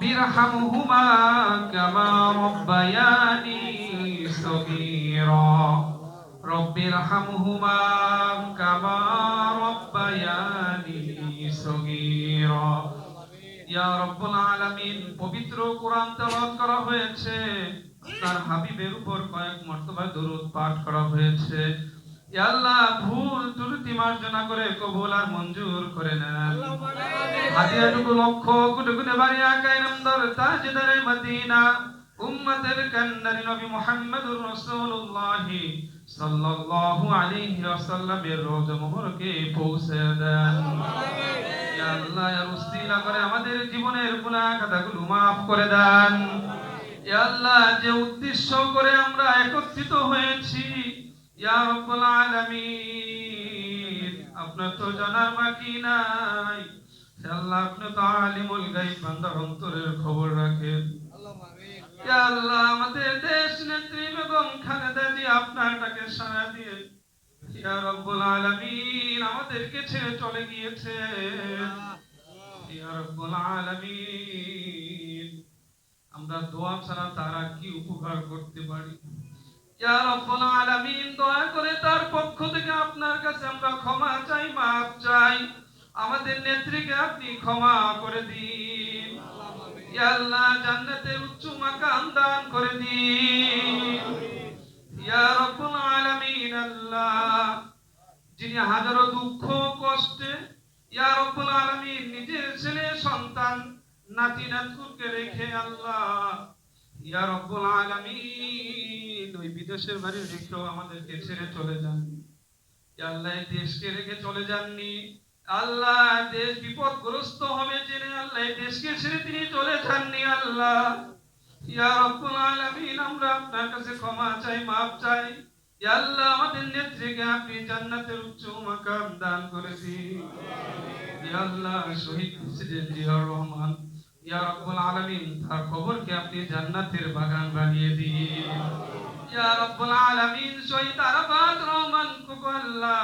رب ارحمهما كما ربياني صغيرا رب ارحمهما كما ربياني صغيرا ইয়া রব্বুল আলামিন পবিত্র কোরআন তেলাওয়াত করা হয়েছে তার হাবিবের উপর কয়েক মর্তবা দরুদ পাঠ করা হয়েছে ইয়া আল্লাহ ভুল ত্রুটি মার্জনা করে কবুল আর মঞ্জুর করে নেন আমাদের জীবনের গুনাহ খাতাগুলো maaf করে দেন। আল্লাহ, যে উদ্দেশ্য করে আমরা একত্রিত হয়েছি, ইয়া আপনার তো জানার বাকি নাই। আল্লাহ আপনি তো আলিমুল গায়ব বান্দার অন্তরের খবর রাখেন। আল্লাহ আমাদের দেশ নেত্রী বেগম খালেদা জি আপনার ডাকে দিয়ে। ইয়া রব্বুল আলামিন আমাদেরকে ছেড়ে চলে গিয়েছে। ইয়া রব্বুল আলামিন আমরা দোয়া ছাড়া তারা কি উপকার করতে পারি? ইয়া রব্বুল আলামিন দয়া করে তার পক্ষ থেকে আপনার কাছে আমরা ক্ষমা চাই মাফ চাই। আমাদের নেত্রীকে আপনি ক্ষমা করে দিন। আল্লাহ, জান্নাতের উচ্চ মাকাম দান করে দিন। ইয়া রব্বুল আলামিন, আল্লাহ, যিনি হাজারো দুঃখ কষ্টে, ইয়া রব্বুল আলামিন, নিজের ছেলে, সন্তান, নাতি নাতকুরকে রেখে আল্লাহ, ইয়া রব্বুল আলামিন, ওই বিদেশের বাড়ি রেখেও আমাদেরকে ছেড়ে চলে যান ইয়া আল্লাহ দেশকে রেখে চলে যাননি। আল্লাহ দেশ বিপদগ্রস্ত হবে জেনে আল্লাহ দেশকে ছেড়ে তিনি চলে যাননি আল্লাহ। ইয়া রব্বুল আলামিন আমরা আপনার কাছে ক্ষমা চাই মাফ চাই। ইয়া আল্লাহ আমাদের নেত্রীকে আপনি জান্নাতের উচ্চ মাকাম দান করে দিন ইয়া আল্লাহ শহীদ প্রেসিডেন্ট জিয়াউর রহমান ইয়া রব্বুল আলামিন তার কবরকে আপনি জান্নাতের বাগান বানিয়ে দিন। ইয়া রব্বুল আলামিন শহীদ আরাফাত রহমান কোকো আল্লাহ।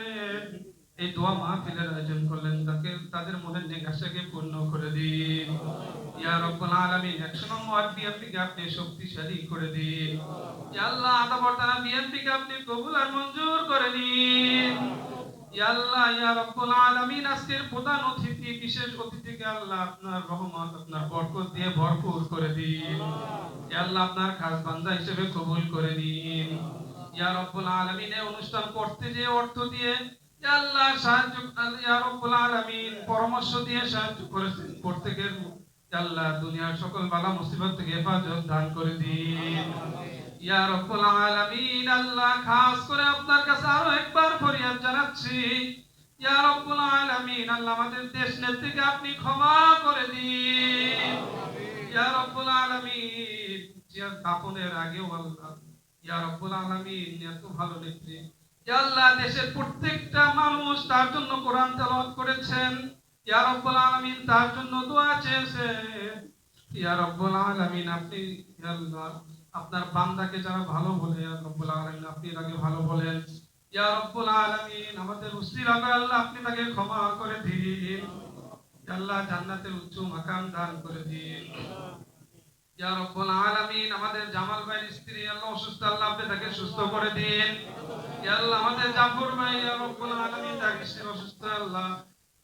এই দোয়া মাহফিলের আয়োজন করলেন, তাকে, তাদের মনের জিজ্ঞাসাকে পূর্ণ করে দিন। রব্বুল আলামিন 100 নম্বর আপনি শক্তিশালী করে দিন। ইয়া আল্লাহ আপনি কবুল আর মঞ্জুর করে নিন ইয়া আল্লাহ, ইয়া রব্বুল আলামিন, আজকের প্রধান অতিথি, বিশেষ আল্লাহ আপনার রহমত, আপনার বরকত দিয়ে ভরপুর করে দিন। ইয়া আল্লাহ, আপনার খাস বান্দা হিসেবে কবুল করে নিন। ইয়া রব্বুল আলামিন অনুষ্ঠান করতে যে অর্থ দিয়ে আমাদের দেশ নেত্রীকে আপনি ক্ষমা করে দিন। ইয়া রব্বুল আলামিন জিয়া আগেও আল্লাহ ইয়া রব্বুল আলামিন, এত ভালো নেত্রী। আল্লাহ দেশের প্রত্যেকটা মানুষ তার জন্য কোরআন তেলাওয়াত করেছেন। ইয়া রব্বুল আলামিন তার জন্য দোয়া ইয়া রব্বুল আলামিন, আপনি আল্লাহ, আপনার বান্দাকে যারা ভালো বলে রব্বুল আলামিন, আপনি তাকে ভালো বলেন। ইয়া রব্বুল আলামিন, আমাদের উসিলা আল্লাহ, আপনি তাকে ক্ষমা করে দিন। আল্লাহ, জান্নাতের উচ্চ মাকাম দান করে দিন। ইয়া রব্বুল আলামিন, আমাদের জামাল ভাইয়ের স্ত্রী, আল্লাহ অসুস্থ, আল্লাহ আপনি তাকে সুস্থ করে দিন। আল্লাহ আমাদের জাফর ভাই ইয়া রব্বুল আলামিন তাকে সে অসুস্থ আল্লাহ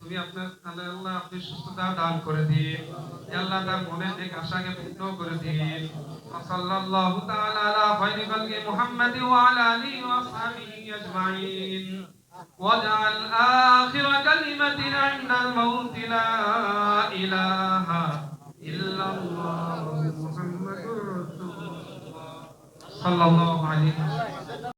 তুমি আপনার আল্লাহ আল্লাহ আপনি সুস্থতা দান করে দিন ইয়া আল্লাহ তার মনের দিক আশাকে পূর্ণ করে দিন সাল্লাল্লাহু তাআলা আলা খায়রি খালকি মুহাম্মাদ ওয়া আলা আলিহি ওয়া আসহাবিহি আজমাইন واجعل آخر كلمتنا عند الموت لا إله إلا الله محمد رسول الله صلى الله عليه وسلم